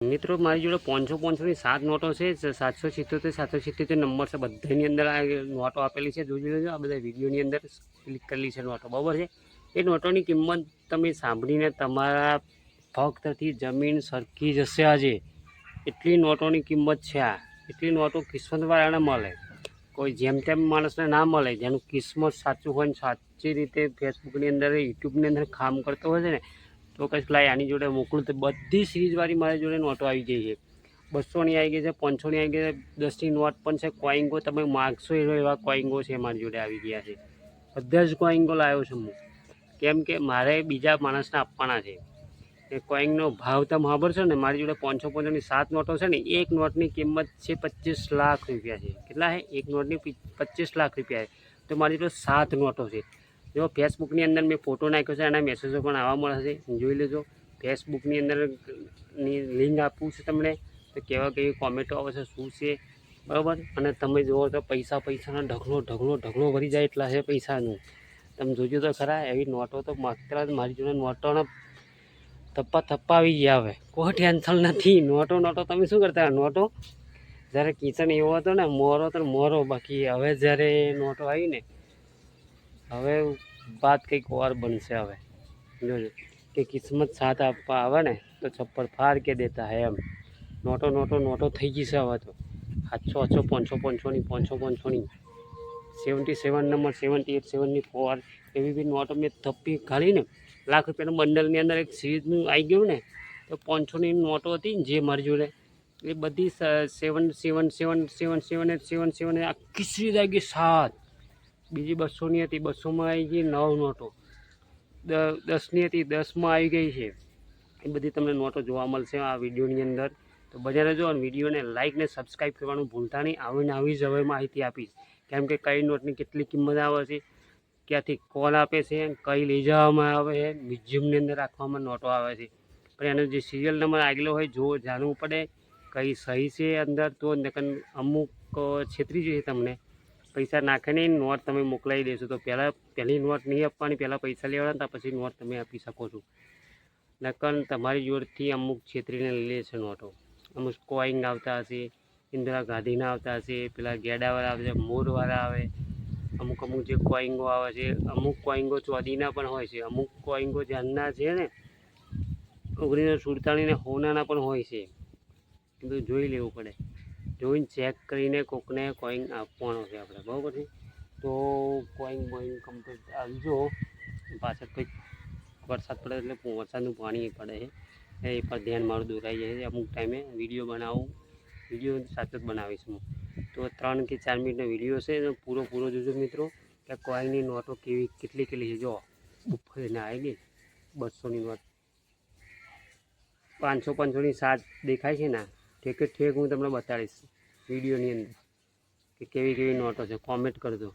મિત્રો, મારી જોડે પાંચસો પાંચસોની સાત નોટો છે સાતસો સિત્તોતેર સાતસો સિત્તોતેર નંબર છે. બધાની અંદર આ નોટો આપેલી છે. જોઈ લેજો, આ બધા વિડીયોની અંદર ક્લિક કરેલી છે નોટો. બરાબર છે? એ નોટોની કિંમત તમે સાંભળીને તમારા ફક્તથી જમીન સરકી જશે આજે. એટલી નોટોની કિંમત છે આ. એટલી નોટો કિસ્મતવાળાને મળે. કોઈ જેમ તેમ માણસને ના મળે. જેનું કિસ્મત સાચું હોય ને સાચી રીતે ફેસબુકની અંદર યુટ્યુબની અંદર કામ કરતો હોય છે ને કઈ આની જોડે મોકલું તો બધી સિરીઝવાળી મારી જોડે નોટો આવી ગઈ છે. બસોની આવી ગઈ છે પાંચસોની આવી ગઈ છે, દસની નોટ પણ છે કોઈંગો તમે માગશો એવા કોઈંગો છે મારી જોડે આવી ગયા છે. બધા જ કોઈંગો લાવ્યો છું હું. કેમ કે મારે બીજા માણસને આપવાના છે. એ કોઈંગનો ભાવ તમે ખબર છે ને, મારી જોડે પાંચસો પાંચસોની સાત નોટો છે ને, એક નોટની કિંમત છે પચીસ લાખ રૂપિયા છે. કેટલા છે? એક નોટની પચીસ લાખ રૂપિયા છે. તો મારી જોડે સાત નોટો છે. જો ફેસબુકની અંદર મેં ફોટો નાખ્યો છે, એના મેસેજો પણ આવવા મળશે જોઈ લેજો. ફેસબુકની અંદરની લિંક આપું છું તમને. તો કેવા કેવી કોમેન્ટો આવે છે, શું છે? બરાબર? અને તમે જુઓ તો પૈસા, પૈસાનો ઢગલો ઢગલો ઢગલો ભરી જાય એટલા છે પૈસાનું. તમે જોજો તો ખરા, એવી નોટો તો માત્ર મારી જોડે નોટોના થપ્પા થપ્પા આવી ગયા હવે. કોઈ ટેન્શન નથી. નોટો નોટો તમે શું કરતા નોટો? જ્યારે કિચન એવો હતો ને, મોરો તો મોરો, બાકી હવે જ્યારે નોટો આવી ને હવે વાત કંઈક ઓર બનશે હવે. જોજો, કે કિસ્મત સાથ આપવા આવે ને, તો છપ્પડ ફાર કે દેતા હે એમ. નોટો નોટો નોટો થઈ ગઈ હવે તો. સાતસો, આઠસો, પાંચસો, પાંચસોની પાંચસો, પાંચસોની. Seventy seven number, seventy eight સેવનની four, એવી બી નોટો મેં થપ્પી કાઢીને લાખ રૂપિયાના બંડલની અંદર એક સિરીઝનું આવી ગયું ને, તો પાંચસોની નોટો હતી ને જે મારી જોડે એ બધી સેવન સેવન સેવન સેવન સેવન, એટ, સેવન સેવન આખી સિરીઝ આવી ગઈ સાત. બીજી બસોની હતી. બસોમાં આવી ગઈ નવ નોટો. દ- દસની હતી. દસમાં આવી ગઈ છે. એ બધી તમને નોટો જોવા મળશે આ વિડીયોની અંદર. તો બજારે જો વિડીયોને લાઇક ને સબસ્ક્રાઈબ કરવાનું ભૂલતા નહીં. આવીને આવી જ હવે માહિતી આપીશ. કેમ કે કઈ નોટની કેટલી કિંમત આવે છે, ક્યાંથી કોલ આપે છે કઈ લઈ જવામાં આવે છે, મ્યુઝિયમની અંદર રાખવામાં નોટો આવે છે. પણ એનો જે સિરિયલ નંબર આગલો હોય જો જાણવું પડે કઈ સહી છે અંદર. તો નકર અમુક છેતરી જશે તમને. પૈસા નાખીને નોટ તમે મોકલાવી દેશો. તો પહેલાં પહેલી નોટ નહીં આપવાની, પહેલાં પૈસા લેવાના પછી નોટ તમે આપી શકો છો. નકલ તમારી જોડથી અમુક છેતરીને લે છે નોટો. અમુક કોઈંગ આવતા હશે, ઇન્દિરા ગાંધીના આવતા હશે, પેલા ગેડાવાળા આવે છે, મોરવાળા આવે. અમુક અમુક જે કોઈંગો આવે છે, અમુક કોઈંગો ચોદીના પણ હોય છે. અમુક કોઈંગો જાનના છે ને, ઓગણીસો સુડતાળીને હોનાના પણ હોય છે. એ બધું જોઈ લેવું પડે. જોઈને ચેક કરીને કોકને કોઈન આપવાનો છે આપણે, બરાબર છે? તો કોઈન બોઈન કમ્પ્લીટ આવજો પાછળ કંઈક વરસાદ પડે એટલે વરસાદનું પાણી પડે છે. એ પર ધ્યાન મારું દોરાઈ જાય છે. અમુક ટાઈમે વીડિયો બનાવું, વીડિયો સાથે જ બનાવીશ હું. તો ત્રણ કે ચાર મિનિટનો વીડિયો છે એનો પૂરો પૂરો જોજો મિત્રો, કે કોઈનની નોટો કેવી, કેટલી કેટલી છે. જો બુફરીને આવી ગઈ. બસોની નોટ. પાંચસો, પાંચસોની સાત દેખાય છે ને? ઠેકે ઠેક હું તમને બતાડીશ વિડીયોની અંદર કે કેવી કેવી નોટો છે. કોમેન્ટ કરજો